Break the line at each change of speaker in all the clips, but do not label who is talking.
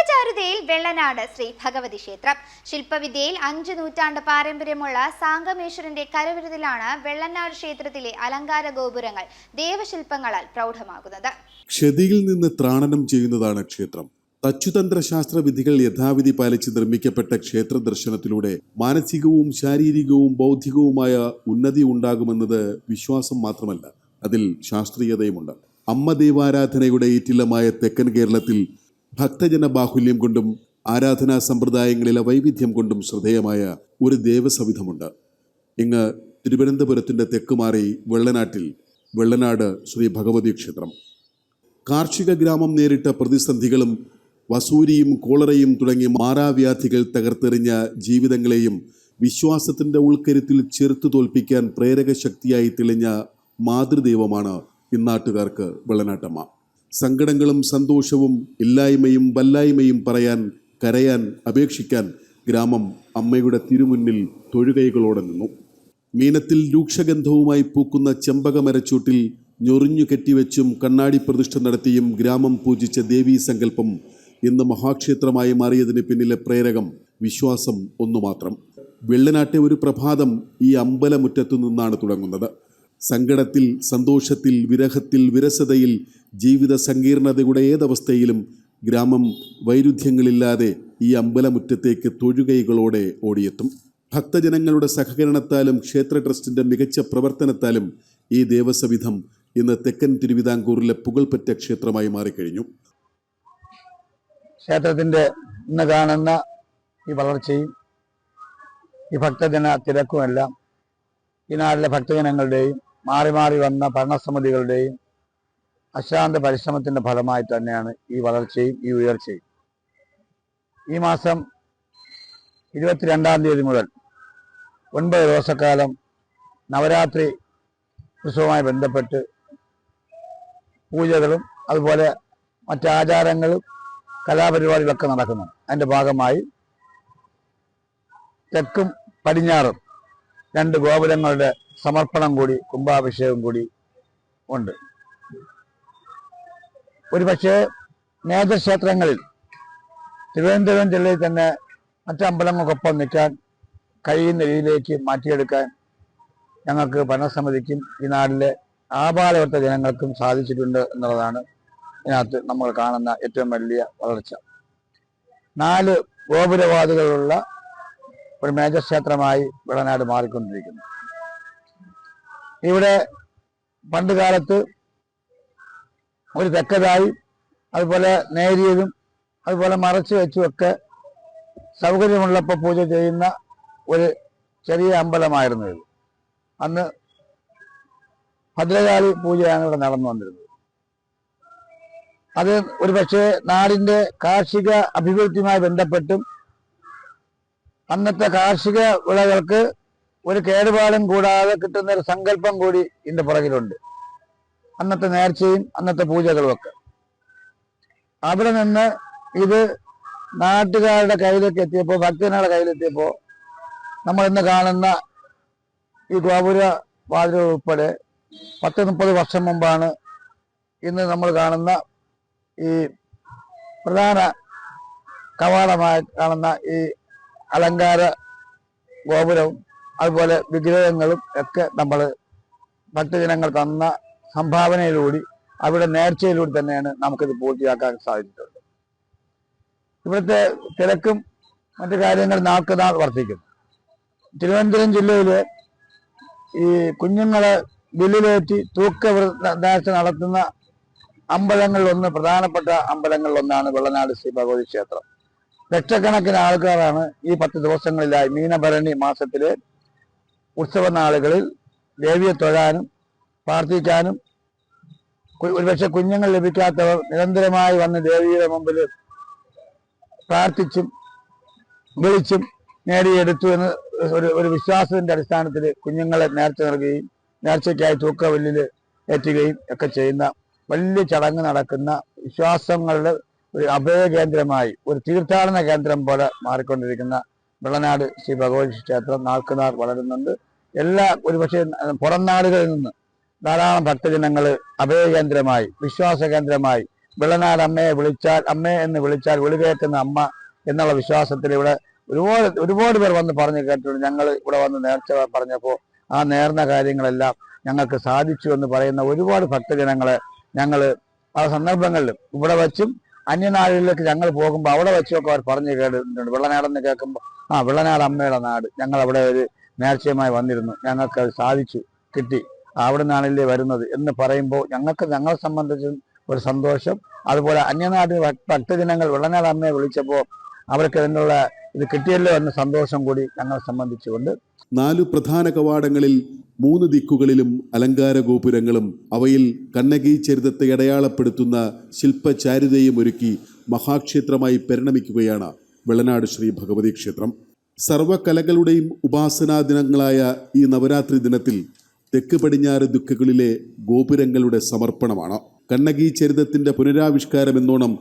ശില്പചാരുതയിൽ വെള്ളനാട് ശ്രീ ഭഗവതി ക്ഷേത്രം. ശില്പവിദ്യയിൽ അഞ്ചു നൂറ്റാണ്ട് പാരമ്പര്യമുള്ള സാങ്കമേശ്വരന്റെ കരവിരുതിലാണ് വെള്ളനാട് ക്ഷേത്രത്തിലെ അലങ്കാര ഗോപുരങ്ങൾ ദേവശില്പങ്ങളാൽ പ്രൗഢമാകുന്നത്.
ക്ഷതിയിൽ നിന്ന് ത്രാണനം ചെയ്യുന്നതാണ് ക്ഷേത്രം. തച്ചുതന്ത്ര ശാസ്ത്ര വിധികൾ യഥാവിധി പാലിച്ച് നിർമ്മിക്കപ്പെട്ട ക്ഷേത്ര ദർശനത്തിലൂടെ മാനസികവും ശാരീരികവും ബൗദ്ധികവുമായ ഉന്നതി ഉണ്ടാകുമെന്നത് വിശ്വാസം മാത്രമല്ല അതിൽ ശാസ്ത്രീയതയുമുണ്ട്. അമ്മ ദൈവാരാധനയുടെ ഈറ്റില്ലമായ തെക്കൻ കേരളത്തിൽ ഭക്തജന ബാഹുല്യം കൊണ്ടും ആരാധനാ സമ്പ്രദായങ്ങളിലെ വൈവിധ്യം കൊണ്ടും ശ്രദ്ധേയമായ ഒരു ദേവസവിധമുണ്ട്. ഇങ്ങ് തിരുവനന്തപുരത്തിന്റെ തെക്കുമാറി വെള്ളനാട്ടിൽ വെള്ളനാട് ശ്രീ ഭഗവതി ക്ഷേത്രം. കാർഷിക ഗ്രാമം നേരിട്ട പ്രതിസന്ധികളും വസൂരിയും കോളറയും തുടങ്ങി മാറാവ്യാധികൾ തകർത്തെറിഞ്ഞ ജീവിതങ്ങളെയും വിശ്വാസത്തിന്റെ ഉൾക്കരുത്തിൽ ചെറുത്തു തോൽപ്പിക്കാൻ പ്രേരക ശക്തിയായി തെളിഞ്ഞ മാതൃദൈവമാണ് ഇന്നാട്ടുകാർക്ക് വെള്ളനാട്ടമ്മ. സങ്കടങ്ങളും സന്തോഷവും ഇല്ലായ്മയും വല്ലായ്മയും പറയാൻ കരയാൻ അപേക്ഷിക്കാൻ ഗ്രാമം അമ്മയുടെ തിരുമുന്നിൽ തൊഴുകൈകളോടെ നിന്നു. മീനത്തിൽ രൂക്ഷഗന്ധവുമായി പൂക്കുന്ന ചെമ്പകമരച്ചൂട്ടിൽ ഞൊറിഞ്ഞു കെട്ടിവെച്ചും കണ്ണാടി പ്രതിഷ്ഠ നടത്തിയും ഗ്രാമം പൂജിച്ച ദേവീ സങ്കല്പം ഇന്ന് മഹാക്ഷേത്രമായി മാറിയതിന് പിന്നിലെ പ്രേരകം വിശ്വാസം ഒന്നു മാത്രം വെള്ളനാട്ടെ ഒരു പ്രഭാതം ഈ അമ്പലമുറ്റത്തു നിന്നാണ് തുടങ്ങുന്നത്. സങ്കടത്തിൽ സന്തോഷത്തിൽ വിരഹത്തിൽ വിരസതയിൽ ജീവിത സങ്കീർണതയുടെ ഏതവസ്ഥയിലും ഗ്രാമം വൈരുദ്ധ്യങ്ങളില്ലാതെ ഈ അമ്പലമുറ്റത്തേക്ക് തൊഴുകൈകളോടെ ഓടിയെത്തും. ഭക്തജനങ്ങളുടെ സഹകരണത്താലും ക്ഷേത്ര ട്രസ്റ്റിന്റെ മികച്ച പ്രവർത്തനത്താലും ഈ ദേവസവിധം ഇന്ന് തെക്കൻ തിരുവിതാംകൂറിലെ പുകൾപ്പറ്റ ക്ഷേത്രമായി മാറിക്കഴിഞ്ഞു.
ക്ഷേത്രത്തിന്റെ ഇന്ന് കാണുന്ന ഈ വളർച്ചയും ഈ ഭക്തജന തിരക്കുമെല്ലാം ഈ നാട്ടിലെ ഭക്തജനങ്ങളുടെയും മാറി മാറി വന്ന ഭരണസമിതികളുടെയും അശാന്ത പരിശ്രമത്തിന്റെ ഫലമായി തന്നെയാണ് ഈ വളർച്ചയും ഈ ഉയർച്ചയും. ഈ മാസം ഇരുപത്തിരണ്ടാം തീയതി മുതൽ ഒൻപത് ദിവസക്കാലം നവരാത്രി ഉത്സവവുമായി ബന്ധപ്പെട്ട് പൂജകളും അതുപോലെ മറ്റാചാരങ്ങളും കലാപരിപാടികളൊക്കെ നടക്കുന്നു. അതിന്റെ ഭാഗമായി തെക്കും പടിഞ്ഞാറും രണ്ട് ഗോപുരങ്ങളുടെ സമർപ്പണം കൂടി കുംഭാഭിഷേകം കൂടി ഉണ്ട്. ഒരു പക്ഷേ നേതൃക്ഷേത്രങ്ങളിൽ തിരുവനന്തപുരം ജില്ലയിൽ തന്നെ മറ്റമ്പലങ്ങൾക്കൊപ്പം നിൽക്കാൻ കഴിയുന്ന രീതിയിലേക്ക് മാറ്റിയെടുക്കാൻ ഞങ്ങൾക്ക് ഭരണസമിതിക്കും ഈ നാട്ടിലെ ആപാലവർത്ത ജനങ്ങൾക്കും സാധിച്ചിട്ടുണ്ട് എന്നുള്ളതാണ് ഇതിനകത്ത് നമ്മൾ കാണുന്ന ഏറ്റവും വലിയ വളർച്ച. നാല് ഗോപുരവാദികളുള്ള ഒരു മേജർ ക്ഷേത്രമായി വിളനാട് മാറിക്കൊണ്ടിരിക്കുന്നു. ഇവിടെ പണ്ട് കാലത്ത് ഒരു തെക്കതായി അതുപോലെ നേരിയതും അതുപോലെ മറച്ചു വെച്ചുമൊക്കെ സൗകര്യമുള്ളപ്പോൾ പൂജ ചെയ്യുന്ന ഒരു ചെറിയ അമ്പലമായിരുന്നു ഇത്. അന്ന് ഭദ്രകാളി പൂജയാണ് ഇവിടെ നടന്നു വന്നിരുന്നത്. അത് ഒരു പക്ഷേ നാടിന്റെ കാർഷിക അഭിവൃദ്ധിയുമായി ബന്ധപ്പെട്ടും അന്നത്തെ കാർഷിക വിളകൾക്ക് ഒരു കേടുപാടും കൂടാതെ കിട്ടുന്ന ഒരു സങ്കല്പം കൂടി ഇതിന്റെ പുറകിലുണ്ട്. അന്നത്തെ നേർച്ചയും അന്നത്തെ പൂജകളും ഒക്കെ അവിടെ നിന്ന് ഇത് നാട്ടുകാരുടെ കയ്യിലേക്ക് എത്തിയപ്പോൾ ഭക്തജനങ്ങളുടെ കയ്യിലെത്തിയപ്പോൾ നമ്മൾ ഇന്ന് കാണുന്ന ഈ ഗോപുര വാതിൽ ഉൾപ്പെടെ പത്ത് മുപ്പത് വർഷം മുമ്പാണ് ഇന്ന് നമ്മൾ കാണുന്ന ഈ പ്രധാന കവാടമായി കാണുന്ന ഈ അലങ്കാര ഗോപുരവും അതുപോലെ വിഗ്രഹങ്ങളും ഒക്കെ നമ്മൾ ഭക്തജനങ്ങൾ തന്ന സംഭാവനയിലൂടെ അവരുടെ നേർച്ചയിലൂടെ തന്നെയാണ് നമുക്കിത് പൂർത്തിയാക്കാൻ സാധിച്ചിട്ടുള്ളത്. ഇവിടുത്തെ തിരക്കും മറ്റു കാര്യങ്ങൾ നാൾക്ക് നാൾ വർദ്ധിക്കുന്നു. തിരുവനന്തപുരം ജില്ലയിലെ ഈ കുഞ്ഞുങ്ങളെ ബില്ലിലേറ്റി തൂക്ക നേർച്ച നടത്തുന്ന അമ്പലങ്ങളിലൊന്ന് പ്രധാനപ്പെട്ട അമ്പലങ്ങളിലൊന്നാണ് വെള്ളനാട് ശ്രീ ഭഗവതി ക്ഷേത്രം. ലക്ഷക്കണക്കിന് ആൾക്കാരാണ് ഈ പത്ത് ദിവസങ്ങളിലായി മീനഭരണി മാസത്തിലെ ഉത്സവ നാളുകളിൽ ദേവിയെ തൊഴാനും പ്രാർത്ഥിക്കാനും ഒരുപക്ഷെ കുഞ്ഞുങ്ങൾ ലഭിക്കാത്തവർ നിരന്തരമായി വന്ന് ദേവിയുടെ മുമ്പിൽ പ്രാർത്ഥിച്ചും വിളിച്ചും നേടിയെടുത്തു എന്ന് ഒരു ഒരു വിശ്വാസത്തിന്റെ അടിസ്ഥാനത്തിൽ കുഞ്ഞുങ്ങളെ നേർച്ച നൽകുകയും നേർച്ചയ്ക്കായി തൂക്കവല്ലിൽ എത്തുകയും ഒക്കെ ചെയ്യുന്ന വലിയ ചടങ്ങ് നടക്കുന്ന വിശ്വാസങ്ങളുടെ ഒരു അഭയ കേന്ദ്രമായി ഒരു തീർത്ഥാടന കേന്ദ്രം പോലെ മാറിക്കൊണ്ടിരിക്കുന്ന വെള്ളനാട് ശ്രീ ഭഗവതി ക്ഷേത്രം നാൾക്കുനാൾ വളരുന്നുണ്ട്. എല്ലാ ഒരുപക്ഷെ പുറം നാടുകളിൽ നിന്ന് ധാരാളം ഭക്തജനങ്ങൾ അഭയകേന്ദ്രമായി വിശ്വാസ കേന്ദ്രമായി വെള്ളനാട് അമ്മയെ വിളിച്ചാൽ അമ്മയെ എന്ന് വിളിച്ചാൽ വിളികേക്കുന്ന അമ്മ എന്നുള്ള വിശ്വാസത്തിൽ ഇവിടെ ഒരുപാട് ഒരുപാട് പേർ വന്ന് പറഞ്ഞു കേട്ടിട്ടുണ്ട്. ഞങ്ങൾ ഇവിടെ വന്ന് നേർച്ച പറഞ്ഞപ്പോൾ ആ നേർന്ന കാര്യങ്ങളെല്ലാം ഞങ്ങൾക്ക് സാധിച്ചു എന്ന് പറയുന്ന ഒരുപാട് ഭക്തജനങ്ങളെ ഞങ്ങൾ പല സന്ദർഭങ്ങളിലും ഇവിടെ വെച്ചും അന്യനാടുകളിലേക്ക് ഞങ്ങൾ പോകുമ്പോൾ അവിടെ വെച്ചൊക്കെ അവർ പറഞ്ഞു കേട്ടിട്ടുണ്ട്. വെള്ളനാടെന്ന് കേൾക്കുമ്പോൾ ആ വെള്ളനാട് അമ്മയുടെ നാട്. ഞങ്ങൾ അവിടെ ഒരു നേർച്ചയുമായി വന്നിരുന്നു. ഞങ്ങൾക്ക് അത് സാധിച്ചു കിട്ടി. അവിടെ നിന്നാണല്ലേ വരുന്നത് എന്ന് പറയുമ്പോൾ ഞങ്ങൾക്ക് ഞങ്ങളെ സംബന്ധിച്ച് ഒരു സന്തോഷം. അതുപോലെ അന്യനാട് ഭക്തജനങ്ങൾ വെള്ളനാട് അമ്മയെ വിളിച്ചപ്പോൾ അവർക്ക് അതിനുള്ള ഇത് കിട്ടിയല്ലോ എന്ന സന്തോഷം കൂടി ഞങ്ങളെ സംബന്ധിച്ചുകൊണ്ട്.
നാലു പ്രധാന കവാടങ്ങളിൽ മൂന്ന് ദിക്കുകളിലും അലങ്കാര ഗോപുരങ്ങളും അവയിൽ കണ്ണകി ചരിതത്തെ അടയാളപ്പെടുത്തുന്ന ശില്പചാരുതയും ഒരുക്കി മഹാക്ഷേത്രമായി പരിണമിക്കുകയാണ് വെള്ളനാട് ശ്രീ ഭഗവതി ക്ഷേത്രം. സർവകലകളുടെയും ഉപാസനാ ദിനങ്ങളായ ഈ നവരാത്രി ദിനത്തിൽ തെക്ക് പടിഞ്ഞാറ് ദുഃഖകളിലെ ഗോപുരങ്ങളുടെ സമർപ്പണമാണ്. കണ്ണകി ചരിതത്തിന്റെ പുനരാവിഷ്കാരം എന്നോണം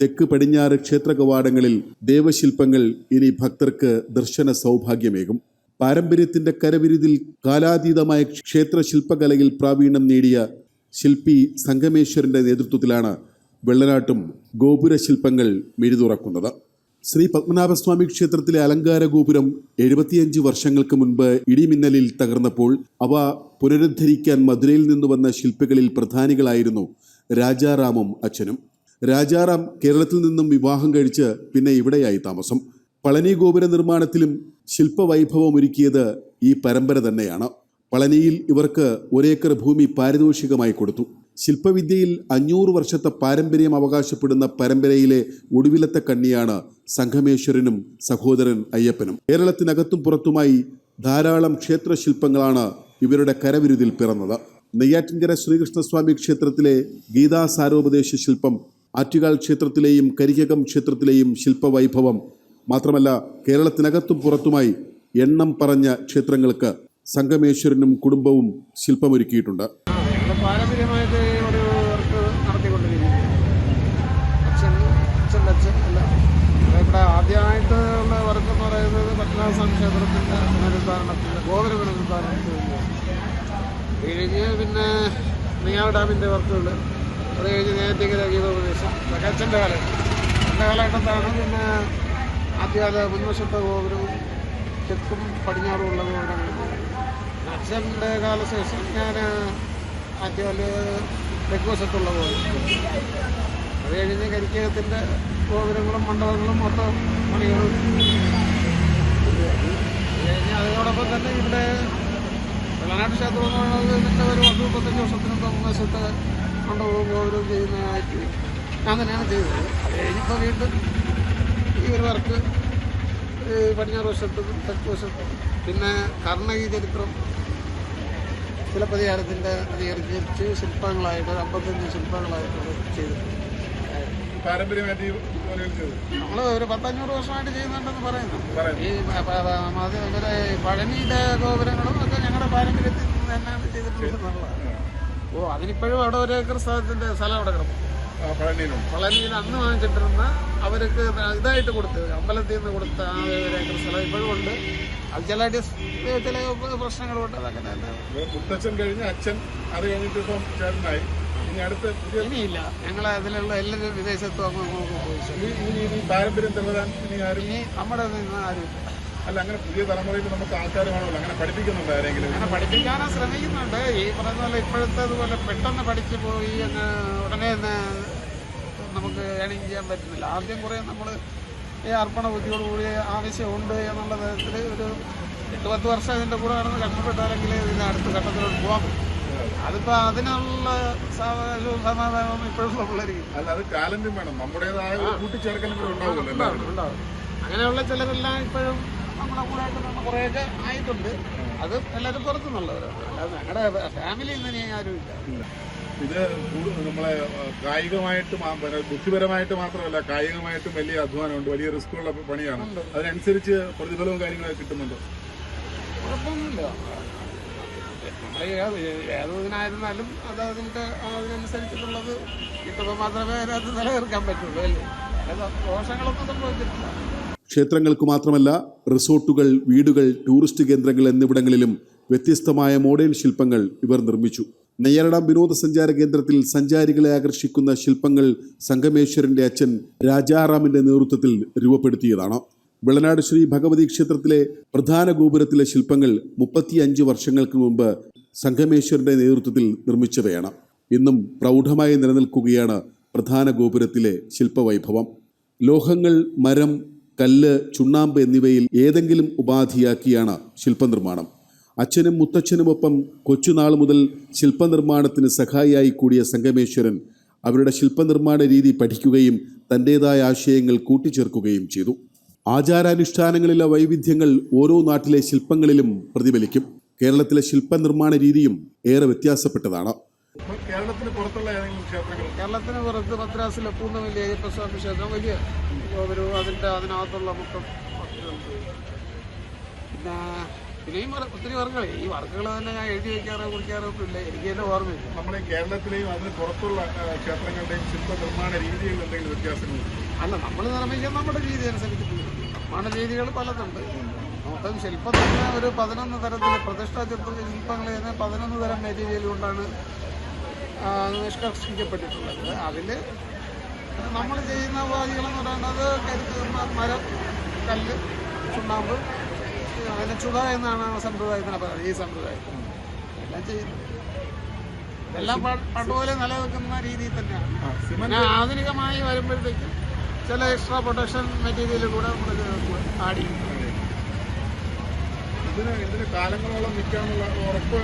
തെക്ക് പടിഞ്ഞാറ് ക്ഷേത്ര കവാടങ്ങളിൽ ദേവശില്പങ്ങൾ ഇനി ഭക്തർക്ക് ദർശന സൗഭാഗ്യമേകും. പാരമ്പര്യത്തിന്റെ കരവിരുതിൽ കാലാതീതമായ ക്ഷേത്ര ശില്പകലയിൽ പ്രാവീണ്യം നേടിയ ശില്പി സംഗമേശ്വരന്റെ നേതൃത്വത്തിലാണ് വെള്ളനാട്ടും ഗോപുര ശില്പങ്ങൾ മിഴുതുറക്കുന്നത് ശ്രീ പത്മനാഭസ്വാമി ക്ഷേത്രത്തിലെ അലങ്കാര ഗോപുരം എഴുപത്തിയഞ്ച് വർഷങ്ങൾക്ക് മുൻപ് ഇടിമിന്നലിൽ തകർന്നപ്പോൾ അവ പുനരുദ്ധരിക്കാൻ മധുരയിൽ നിന്ന് വന്ന ശില്പികളിൽ പ്രധാനികളായിരുന്നു രാജാറാമും അച്ഛനും. രാജാറാം കേരളത്തിൽ നിന്നും വിവാഹം കഴിച്ച് പിന്നെ ഇവിടെയായി താമസം. പളനി ഗോപുര നിർമ്മാണത്തിലും ശില്പവൈഭവം ഒരുക്കിയത് ഈ പരമ്പര തന്നെയാണ്. പളനിയിൽ ഇവർക്ക് ഒരേക്കർ ഭൂമി പാരിതോഷികമായി കൊടുത്തു. ശില്പവിദ്യയിൽ അഞ്ഞൂറ് വർഷത്തെ പാരമ്പര്യം അവകാശപ്പെടുന്ന പരമ്പരയിലെ ഒടുവിലത്തെ കണ്ണിയാണ് സംഘമേശ്വരനും സഹോദരൻ അയ്യപ്പനും. കേരളത്തിനകത്തും പുറത്തുമായി ധാരാളം ക്ഷേത്രശില്പങ്ങളാണ് ഇവരുടെ കരവിരുതിൽ പിറന്നത്. നെയ്യാറ്റിൻകര ശ്രീകൃഷ്ണസ്വാമി ക്ഷേത്രത്തിലെ ഗീതാ സാരോപദേശ ശില്പം ആറ്റുകാൽ ക്ഷേത്രത്തിലെയും കരികകം ക്ഷേത്രത്തിലെയും ശില്പവൈഭവം മാത്രമല്ല കേരളത്തിനകത്തും പുറത്തുമായി എണ്ണം പറഞ്ഞ ക്ഷേത്രങ്ങൾക്ക് സംഗമേശ്വരനും കുടുംബവും ശില്പമൊരുക്കിയിട്ടുണ്ട്.
പാരമ്പര്യമായിട്ട് ഒരു വർക്ക് നടത്തിക്കൊണ്ടിരിക്കുന്നത് അച്ഛൻ അച്ഛന്റെ അച്ഛൻ എല്ലാം ഇവിടെ ആദ്യമായിട്ട് ഉള്ള വർക്ക് എന്ന് പറയുന്നത് പത്മനാഭസ്വാമി ക്ഷേത്രത്തിന്റെ പുനരുദ്ധാരണത്തിന്റെ ഗോപുര പുനരുദ്ധാരണത്തിന് കഴിഞ്ഞ് പിന്നെ നെയ്യാർ ഡാമിന്റെ വർക്കുകൾ. അത് കഴിഞ്ഞ് നേരത്തേക്ക് ഗീതോപദേശം അതൊക്കെ അച്ഛന്റെ കാലം എന്റെ കാലഘട്ടത്താണ് പിന്നെ ആദ്യകാല മുൻവശത്തെ ഗോപുരവും തെക്കും പടിഞ്ഞാറും ഉള്ള ഗോപുരങ്ങളും അച്ഛന്റെ കാലശേഷം ഞാൻ ആദ്യകാല തെക്കുവശത്തുള്ള ഗോപുരം. അത് കഴിഞ്ഞ് കരിക്കകത്തിന്റെ ഗോപുരങ്ങളും മണ്ഡപങ്ങളും മൊത്തം പണികളും അത് അതിനോടൊപ്പം തന്നെ ഇവിടെ വെള്ളനാട്ട് ക്ഷേത്രം എന്ന് പറയുന്നത് ഇതിന്റെ ഒരു പത്ത് മുപ്പത്തഞ്ച് വർഷത്തിന് വശത്ത് മണ്ഡപവും ഗോപുരവും ചെയ്യുന്നതായിട്ട് ഞാൻ തന്നെയാണ് ചെയ്തത്. അത് കഴിഞ്ഞിപ്പോൾ വീണ്ടും ഈ ഒരു വർക്ക് പടിഞ്ഞാറ് വശത്തും തെക്ക് വശത്തും പിന്നെ കർണകി ചരിത്രം ശിലപ്പതികാരത്തിന്റെ അധികരിച്ച് ശില്പങ്ങളായിട്ട് അമ്പത്തഞ്ച് ശില്പങ്ങളായിട്ട് ചെയ്തിട്ടുണ്ട്.
പാരമ്പര്യമായിട്ട്
നമ്മൾ ഒരു പത്തഞ്ഞൂറ് വർഷമായിട്ട് ചെയ്യുന്നുണ്ടെന്ന് പറയുന്നു. ഈ അത് ഇവരെ പഴനിയുടെ ഗോപുരങ്ങളും ഒക്കെ ഞങ്ങളുടെ പാരമ്പര്യത്തിൽ നിന്ന് തന്നെയാണ് ചെയ്തിട്ടുള്ളത് ഓ അതിനിപ്പോഴും അവിടെ ഒരു ഏക്കർ സ്ഥലത്തിന്റെ സ്ഥലം അവിടെ കിടക്കും പളനിയിൽ അന്ന് വാങ്ങിച്ചിട്ടിരുന്ന അവർക്ക് ഇതായിട്ട് കൊടുത്ത് അമ്പലത്തിൽ നിന്ന് കൊടുത്ത ആ ഒരു ഏക്കർ സ്ഥലം ഇപ്പോഴും ഉണ്ട്. അത് ചില ചില പ്രശ്നങ്ങളുണ്ട്. അതങ്ങനെ
മുത്തച്ഛൻ കഴിഞ്ഞ് അച്ഛൻ അത് കഴിഞ്ഞിട്ട് ഇപ്പം ചേട്ടനായി. ഇനി അടുത്ത
ഇനിയില്ല. ഞങ്ങൾ അതിലുള്ള എല്ലാവരും വിദേശത്തും അങ്ങ് അങ്ങ് പോയി
ഇനി ഇനി ഈ പാരമ്പര്യം തുടരാൻ ഇനി ആരും
ഇനി നമ്മുടെ ആരും
അല്ല അങ്ങനെ പുതിയ തലമുറയിൽ നമുക്ക് ആൾക്കാർ വേണമല്ലോ. അങ്ങനെ പഠിപ്പിക്കുന്നുണ്ട് ആരെങ്കിലും?
അങ്ങനെ പഠിപ്പിക്കാനാ ശ്രമിക്കുന്നുണ്ട്. ഈ പറയുന്ന പോലെ ഇപ്പോഴത്തേതുപോലെ പെട്ടെന്ന് പഠിച്ചു പോയി അങ്ങ് ഉടനെ തന്നെ നമുക്ക് ഏണിങ് ചെയ്യാൻ പറ്റുന്നില്ല. ആദ്യം കുറേ നമ്മൾ ഈ അർപ്പണ ബുദ്ധിയോടുകൂടി ആവശ്യമുണ്ട് എന്നുള്ള തരത്തിൽ ഒരു എട്ട് പത്ത് വർഷം ഇതിന്റെ കൂടെ നടന്ന് കഷ്ടപ്പെട്ടാലെങ്കിൽ ഇതിന് അടുത്ത ഘട്ടത്തിലോട്ട് പോകാൻ പറ്റും അതിപ്പോൾ അതിനുള്ള സമാധാനവും ഇപ്പോഴും പിള്ളേരിക്കും
അല്ല അത് ടാലന്റും വേണം. നമ്മുടേതായ ഒരു കൂട്ടിച്ചേർക്കലും കൂടെ ഉണ്ടാവുമല്ലോ എല്ലാവരും.
ഉണ്ടാവും. അങ്ങനെയുള്ള ചിലരെല്ലാം ഇപ്പോഴും നമ്മുടെ കൂടെ കുറേയൊക്കെ ആയിട്ടുണ്ട്. അത് എല്ലാവരും പുറത്തുനിന്നുള്ളവരാണ് അല്ലാതെ ഞങ്ങളുടെ ഫാമിലിയിൽ നിന്ന് ആരും ഇല്ല.
ഇത് നമ്മളെ കായികമായിട്ട് ബുദ്ധിപരമായിട്ട് മാത്രമല്ല കായികമായിട്ടും വലിയ അധ്വാനമുണ്ട്. വലിയ റിസ്ക്കുള്ള പണിയാണ്. അതിനനുസരിച്ച് പ്രതിഫലവും കാര്യങ്ങളൊക്കെ കിട്ടുന്നുണ്ട്.
കുഴപ്പമൊന്നുമില്ല. നമ്മൾ ഏത് ഇതിനായിരുന്നാലും അത് നമുക്ക് അതിനനുസരിച്ചിട്ടുള്ളത് കിട്ടുമ്പോൾ മാത്രമേ അതിനകത്ത് നിലനിർത്താൻ പറ്റുള്ളൂ അല്ലേ? ദോഷങ്ങളൊന്നും സംഭവിച്ചിട്ടില്ല.
ക്ഷേത്രങ്ങൾക്ക് മാത്രമല്ല റിസോർട്ടുകൾ വീടുകൾ ടൂറിസ്റ്റ് കേന്ദ്രങ്ങൾ എന്നിവിടങ്ങളിലും വ്യത്യസ്തമായ മോഡേൺ ശില്പങ്ങൾ ഇവർ നിർമ്മിച്ചു. നെയ്യാറടാം വിനോദസഞ്ചാര കേന്ദ്രത്തിൽ സഞ്ചാരികളെ ആകർഷിക്കുന്ന ശില്പങ്ങൾ സംഗമേശ്വരന്റെ അച്ഛൻ രാജാറാമിന്റെ നേതൃത്വത്തിൽ രൂപപ്പെടുത്തിയതാണ്. വിളനാട് ശ്രീ ഭഗവതി ക്ഷേത്രത്തിലെ പ്രധാന ഗോപുരത്തിലെ ശില്പങ്ങൾ മുപ്പത്തിയഞ്ച് വർഷങ്ങൾക്ക് മുമ്പ് സംഗമേശ്വരന്റെ നേതൃത്വത്തിൽ നിർമ്മിച്ചവയാണ്. ഇന്നും പ്രൗഢമായി നിലനിൽക്കുകയാണ് പ്രധാന ഗോപുരത്തിലെ ശില്പവൈഭവം. ലോഹങ്ങൾ മരം കല്ല് ചുണ്ണാമ്പ് എന്നിവയിൽ ഏതെങ്കിലും ഉപാധിയാക്കിയാണ് ശില്പനിർമ്മാണം. അച്ഛനും മുത്തച്ഛനുമൊപ്പം കൊച്ചുനാൾ മുതൽ ശില്പനിർമ്മാണത്തിന് സഹായിയായി കൂടിയ സംഗമേശ്വരൻ അവരുടെ ശില്പനിർമ്മാണ രീതി പഠിക്കുകയും തന്റെതായ ആശയങ്ങൾ കൂട്ടിച്ചേർക്കുകയും ചെയ്തു. ആചാരാനുഷ്ഠാനങ്ങളിലെ വൈവിധ്യങ്ങൾ ഓരോ നാട്ടിലെ ശില്പങ്ങളിലും പ്രതിഫലിക്കും. കേരളത്തിലെ ശില്പനിർമ്മാണ രീതിയും ഏറെ വ്യത്യാസപ്പെട്ടതാണ്.
കേരളത്തിന് പുറത്തുള്ള ഏതെങ്കിലും ക്ഷേത്രങ്ങൾ?
കേരളത്തിന് പുറത്ത് മദ്രാസിലെ പൂർണവല്ലി അയ്യപ്പസ്വാമി ക്ഷേത്രം വലിയ. ഒരു അതിന്റെ അതിനകത്തുള്ള മൊത്തം പിന്നെ പിന്നെയും ഒത്തിരി വർക്കുകൾ ഈ വർക്കുകൾ തന്നെ ഞാൻ എഴുതി വയ്ക്കാറോ കുറിക്കാറോ ഒക്കെ ഇല്ല. എനിക്ക് തന്നെ ഓർമ്മയില്ല.
നമ്മുടെ കേരളത്തിലെയും അതിന് പുറത്തുള്ള ക്ഷേത്രങ്ങളുടെയും ശില്പ നിർമ്മാണ രീതിയിൽ എന്തെങ്കിലും വ്യത്യാസങ്ങളുണ്ട്?
അല്ല നമ്മൾ നിർമ്മിക്കാൻ നമ്മുടെ രീതി അനുസരിച്ചിട്ടുണ്ട് നിർമ്മാണ രീതികൾ പലതുണ്ട്. മൊത്തം ശില്പം തന്നെ ഒരു പതിനൊന്ന് തരത്തിൽ പ്രതിഷ്ഠാ ചിത്ര ശില്പങ്ങൾ തന്നെ പതിനൊന്ന് തരം മെറ്റീരിയൽ കൊണ്ടാണ് നിഷ്കർഷിക്കപ്പെട്ടിട്ടുള്ളത്. അതിൽ നമ്മൾ ചെയ്യുന്ന ഉപാധികളെന്ന് പറയുന്നത് കരുത്ത് മരം കല്ല് ചുണ്ണാമ്പ് അങ്ങനെ ചുട എന്നാണ് സമ്പ്രദായത്തിനെ പറയുന്നത് ഈ സമ്പ്രദായത്തിൽ എല്ലാം ചെയ്യുന്നത് എല്ലാം പണ്ടുപോലെ നിലനിൽക്കുന്ന രീതിയിൽ തന്നെയാണ്. പിന്നെ ആധുനികമായി വരുമ്പോഴത്തേക്കും ചില എക്സ്ട്രാ പ്രൊട്ടക്ഷൻ മെറ്റീരിയൽ കൂടെ നമ്മൾ ആഡ് ചെയ്യും
കാലങ്ങളോളം നിൽക്കാനുള്ള ഉറപ്പ്?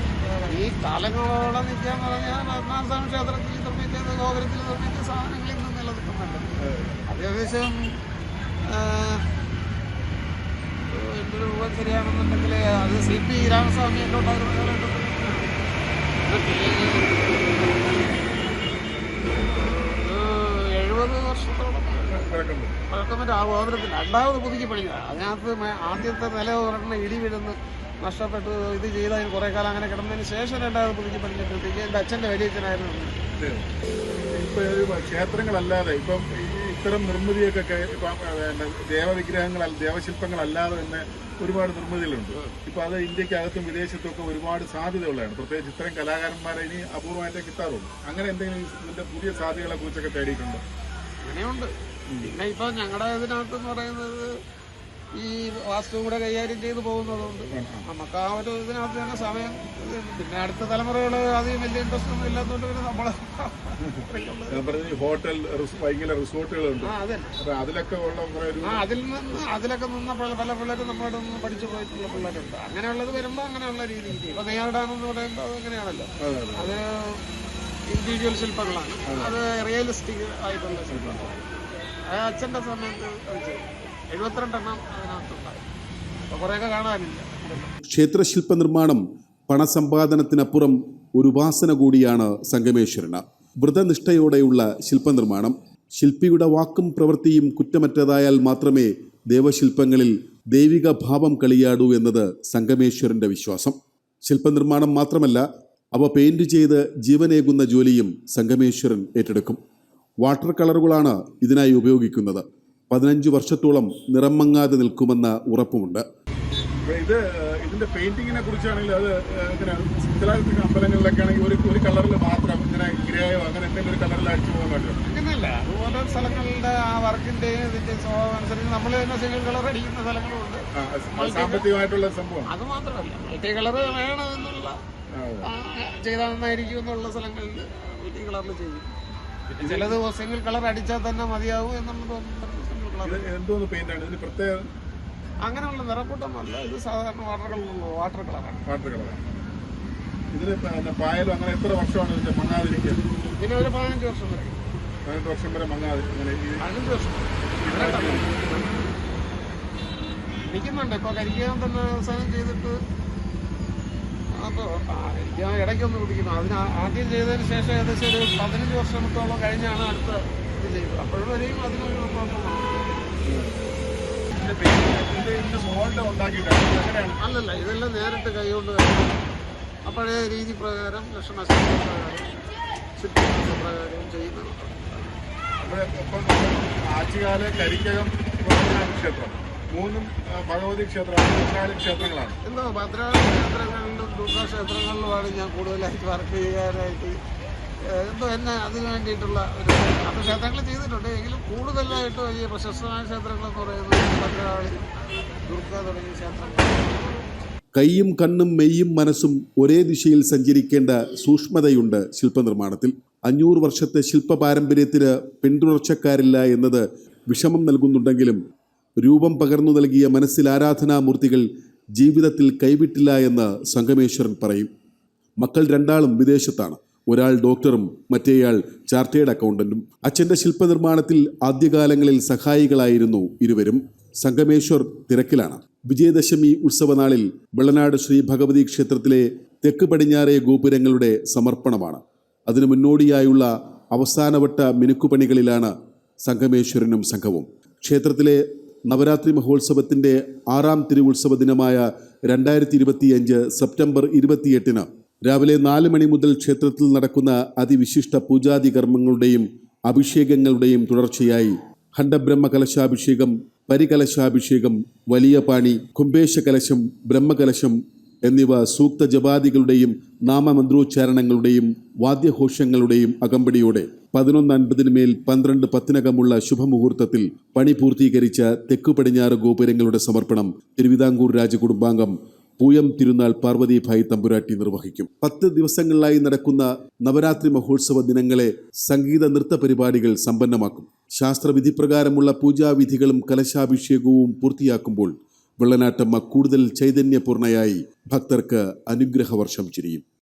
ഈ കാലങ്ങളോളം നിൽക്കാന്ന് പറഞ്ഞാൽ പത്മനാഭസ്വാമി ക്ഷേത്രത്തിൽ നിർമ്മിച്ചത് ഗോപുരത്തിൽ നിർമ്മിച്ച സാധനങ്ങളിൽ നിന്ന് നിലനിൽക്കുന്നുണ്ട്. അത് ഏകദേശം എന്റെ ഒരു രൂപം ശരിയാണെന്നുണ്ടെങ്കിൽ അത് സി പി രാമസ്വാമി ഒക്കെ ഉണ്ടായിരുന്ന കാലഘട്ടത്തിൽ ഒരു എഴുപത് വർഷത്തോളം
കിടക്കുന്നത്
ആ ഗോപുരത്തിൽ രണ്ടാമത് പുതുക്കി പണിഞ്ഞതാണ് അതിനകത്ത് ആദ്യത്തെ നില ഒരെണ്ണം ഇടി വീഴുന്നു നഷ്ടപ്പെട്ടു ഇത് ചെയ്ത് അതിന് കുറേ കാലം അങ്ങനെ കിടന്നതിന് ശേഷം രണ്ടാമത് പുതുക്കി പണിഞ്ഞപ്പോഴത്തേക്ക് എന്റെ അച്ഛന്റെ വലിയച്ഛനായിരുന്നു
ഇത് ഇപ്പൊ ഈ ക്ഷേത്രങ്ങളല്ലാതെ ഇപ്പം ഇത്തരം നിർമ്മിതിയൊക്കെ ഇപ്പം ദേവവിഗ്രഹങ്ങൾ ദേവശില്പങ്ങളല്ലാതെ തന്നെ ഒരുപാട് നിർമ്മിതികളുണ്ട്. ഇപ്പൊ അത് ഇന്ത്യക്കകത്തും വിദേശത്തും ഒക്കെ ഒരുപാട് സാധ്യതയുള്ളതാണ്. പ്രത്യേകിച്ച് ഇത്തരം കലാകാരന്മാരെ ഇനി അപൂർവമായിട്ടേ കിട്ടാറുള്ളൂ. അങ്ങനെ എന്തെങ്കിലും ഇതിന്റെ പുതിയ സാധ്യതകളെ കുറിച്ചൊക്കെ തേടിയിട്ടുണ്ടോ?
അങ്ങനെയുണ്ട്. പിന്നെ ഇപ്പൊ ഞങ്ങളുടെ ഇതിനകത്ത് പറയുന്നത് ഈ വാസ്തു കൂടെ കൈകാര്യം ചെയ്തു പോകുന്നതുകൊണ്ട് നമുക്ക് ആ ഒരു ഇതിനകത്ത് തന്നെ സമയം പിന്നെ അടുത്ത തലമുറകൾ അധികം വലിയ ഇൻട്രസ്റ്റ് ഒന്നും ഇല്ലാത്തതുകൊണ്ട് പിന്നെ നമ്മൾ
ഞാൻ പറഞ്ഞ ഈ ഹോട്ടൽ ഭയങ്കര റിസോർട്ടുകളുണ്ട്. അതിലൊക്കെ ഉള്ള ഒരു
ആ അതിൽ നിന്ന് അതിലൊക്കെ നിന്ന പല പിള്ളേരും നമ്മുടെ നിന്ന് പഠിച്ചു പോയിട്ടുള്ള പിള്ളേരുണ്ട്. അങ്ങനെയുള്ളത് വരുമ്പോൾ അങ്ങനെയുള്ള രീതി ഇപ്പൊ നെയ്യാർഡാണെന്ന് പറയുമ്പോൾ അത് അങ്ങനെയാണല്ലോ
അതെ,
ഇൻഡിവിജ്വൽ ശില്പങ്ങളാണ്. അത്. റിയലിസ്റ്റിക് ആയിട്ടുള്ള ശില്പങ്ങളാണ്. അച്ഛന്റെ സമയത്ത് എഴുപത്തിരണ്ടെണ്ണം അതിനകത്തുണ്ടായി അപ്പോൾ കുറേയൊക്കെ കാണാനില്ല.
ക്ഷേത്രശില്പ നിർമ്മാണം പണസമ്പാദനത്തിനപ്പുറം ഒരു ഉപാസന കൂടിയാണ് സംഗമേശ്വരന് വ്രതനിഷ്ഠയോടെയുള്ള ശില്പനിർമ്മാണം. ശില്പിയുടെ വാക്കും പ്രവൃത്തിയും കുറ്റമറ്റതായാൽ മാത്രമേ ദേവശില്പങ്ങളിൽ ദൈവിക ഭാവം കളിയാടൂ എന്നത് സംഗമേശ്വരന്റെ വിശ്വാസം. ശില്പനിർമ്മാണം മാത്രമല്ല അവ പെയിന്റ് ചെയ്ത് ജീവനേകുന്ന ജോലിയും സംഗമേശ്വരൻ ഏറ്റെടുക്കും. വാട്ടർ കളറുകളാണ് ഇതിനായി ഉപയോഗിക്കുന്നത്. പതിനഞ്ച് വർഷത്തോളം നിറം മങ്ങാതെ നിൽക്കുമെന്ന ഉറപ്പുമുണ്ട്.
ഇത് ഇതിന്റെ പെയിന്റിങ്ങിനെ കുറിച്ചാണെങ്കിൽ അത് ഇങ്ങനെ ചില അമ്പലങ്ങളിലൊക്കെ ആണെങ്കിൽ ഒരു ഒരു കളറിൽ മാത്രം ഇങ്ങനെ ഗ്രേയോ അങ്ങനെ എന്തെങ്കിലും ഒരു കളറിൽ അടിച്ചു പോകാൻ പറ്റും.
അങ്ങനെയല്ല അതുപോലെ ഓരോ സ്ഥലങ്ങളുടെ ആ വർക്കിന്റെയും ഇതിന്റെ സ്വഭാവം അനുസരിച്ച് നമ്മൾ തന്നെ സിംഗിൾ കളർ അടിക്കുന്ന സ്ഥലങ്ങളുണ്ട്.
സാമ്പത്തികമായിട്ടുള്ള സംഭവം
അത് മാത്രമല്ല മൾട്ടി കളർ വേണമെന്നുള്ള ചെയ്താൽ നന്നായിരിക്കും എന്നുള്ള സ്ഥലങ്ങളിൽ മൾട്ടി കളറിൽ ചെയ്യും. പിന്നെ ദിവസങ്ങൾ കളർ അടിച്ചാൽ തന്നെ മതിയാവും എന്നുള്ളത്
എന്തോന്ന് പെയിന്റ് ആണ്? ഇതിന് പ്രത്യേക
അങ്ങനെയുള്ള നിറക്കൂട്ടമല്ല. ഇത് സാധാരണ വാട്ടർ കളറുള്ള വാട്ടർ കളറാണ്
വാട്ടർ കളറാണ് ഇതിന് പായലും അങ്ങനെ എത്ര വർഷമാണ് ഇതിന്റെ മങ്ങാതിരിക്കുക
ഇതിന് ഒരു പതിനഞ്ച് വർഷം വരെ.
പതിനെട്ട് വർഷം വരെ മങ്ങാതി ഇങ്ങനെ ഈ
പതിനഞ്ച് വർഷം. ഇരിക്കുന്നുണ്ട് ഇപ്പോൾ കരിക്കാൻ തന്നെ അവസാനം ചെയ്തിട്ട് ഇടയ്ക്കൊന്ന് കുടിക്കുന്നു. അതിന് ആദ്യം ചെയ്തതിന് ശേഷം ഏകദേശം ഒരു പതിനഞ്ച് വർഷത്തോളം കഴിഞ്ഞാണ് അടുത്ത ഇത് ചെയ്തത്. അപ്പോഴും വരെയും അതിനൊരു അല്ലല്ല ഇതെല്ലാം നേരിട്ട് കൈകൊണ്ട് കഴിയും ആ പഴയ രീതി പ്രകാരം ലക്ഷണശാസ്ത്ര പ്രകാരം ചുറ്റുപാട് പ്രകാരം ചെയ്യുന്നത്.
ആറ്റുകാല കരിക്കകം ക്ഷേത്രം. മൂന്നും ഭഗവതി ക്ഷേത്രമാണ് ഭദ്രകാളി ക്ഷേത്രങ്ങളാണ്.
എന്തോ ഭദ്രകാളി ക്ഷേത്രങ്ങളിലും ദുർഗാ ക്ഷേത്രങ്ങളിലുമാണ് ഞാൻ കൂടുതലായിട്ട് വർക്ക് ചെയ്യാനായിട്ട് എന്തോ എന്നെ അതിന് വേണ്ടിയിട്ടുള്ള ഒരു അത് ക്ഷേത്രങ്ങൾ ചെയ്തിട്ടുണ്ട്. എങ്കിലും കൂടുതലായിട്ട് വലിയ പ്രശസ്തമായ ക്ഷേത്രങ്ങളെന്ന് പറയുന്നത് ഭദ്രകാളി ദുർഗ തുടങ്ങിയ ക്ഷേത്രങ്ങൾ
കൈയും കണ്ണും മെയ്യും മനസ്സും ഒരേ ദിശയിൽ സഞ്ചരിക്കേണ്ട സൂക്ഷ്മതയുണ്ട് ശില്പനിർമ്മാണത്തിൽ. അഞ്ഞൂറ് വർഷത്തെ ശില്പ പാരമ്പര്യത്തിന് പിന്തുടർച്ചക്കാരില്ല എന്നത് വിഷമം നൽകുന്നുണ്ടെങ്കിലും രൂപം പകർന്നു നൽകിയ മനസ്സിൽ ആരാധനാമൂർത്തികൾ ജീവിതത്തിൽ കൈവിട്ടില്ല എന്ന് സംഗമേശ്വരൻ പറയും. മക്കൾ രണ്ടാളും വിദേശത്താണ്. ഒരാൾ ഡോക്ടറും മറ്റേയാൾ ചാർട്ടേഡ് അക്കൗണ്ടന്റും. അച്ഛന്റെ ശില്പനിർമ്മാണത്തിൽ ആദ്യകാലങ്ങളിൽ സഹായികളായിരുന്നു ഇരുവരും. സംഗമേശ്വർ തിരക്കിലാണ്. വിജയദശമി ഉത്സവനാളിൽ വെള്ളനാട് ശ്രീ ഭഗവതി ക്ഷേത്രത്തിലെ തെക്ക് പടിഞ്ഞാറേ ഗോപുരങ്ങളുടെ സമർപ്പണമാണ്. അതിനു മുന്നോടിയായുള്ള അവസാനവട്ട മിനുക്കുപണികളിലാണ് സംഗമേശ്വരനും സംഘവും. ക്ഷേത്രത്തിലെ നവരാത്രി മഹോത്സവത്തിന്റെ ആറാം തിരുവുത്സവ ദിനമായ രണ്ടായിരത്തി ഇരുപത്തിയഞ്ച് സെപ്റ്റംബർ ഇരുപത്തിയെട്ടിന് രാവിലെ നാല് മണി മുതൽ ക്ഷേത്രത്തിൽ നടക്കുന്ന അതിവിശിഷ്ട പൂജാതി കർമ്മങ്ങളുടെയും അഭിഷേകങ്ങളുടെയും തുടർച്ചയായി ഖണ്ഡബ്രഹ്മ കലശാഭിഷേകം പരികലശാഭിഷേകം വലിയ പാണി കുംഭേശ കലശം ബ്രഹ്മകലശം എന്നിവ സൂക്ത ജപാദികളുടെയും നാമമന്ത്രോച്ചാരണങ്ങളുടെയും വാദ്യഘോഷങ്ങളുടെയും അകമ്പടിയോടെ പതിനൊന്ന് അൻപതിന് മേൽ പന്ത്രണ്ട് പത്തിനകമുള്ള ശുഭമുഹൂർത്തത്തിൽ പണി പൂർത്തീകരിച്ച തെക്കു പടിഞ്ഞാറ് ഗോപുരങ്ങളുടെ സമർപ്പണം തിരുവിതാംകൂർ രാജകുടുംബാംഗം പൂയം തിരുനാൾ പാർവതിഭായ് തമ്പുരാട്ടി നിർവഹിക്കും. പത്ത് ദിവസങ്ങളിലായി നടക്കുന്ന നവരാത്രി മഹോത്സവ ദിനങ്ങളെ സംഗീത നൃത്ത പരിപാടികൾ സമ്പന്നമാക്കും. ശാസ്ത്രവിധി പ്രകാരമുള്ള പൂജാവിധികളും കലശാഭിഷേകവും പൂർത്തിയാക്കുമ്പോൾ വെള്ളനാട്ടമ്മ കൂടുതൽ ചൈതന്യപൂർണയായി ഭക്തർക്ക് അനുഗ്രഹവർഷം ചിരിയും.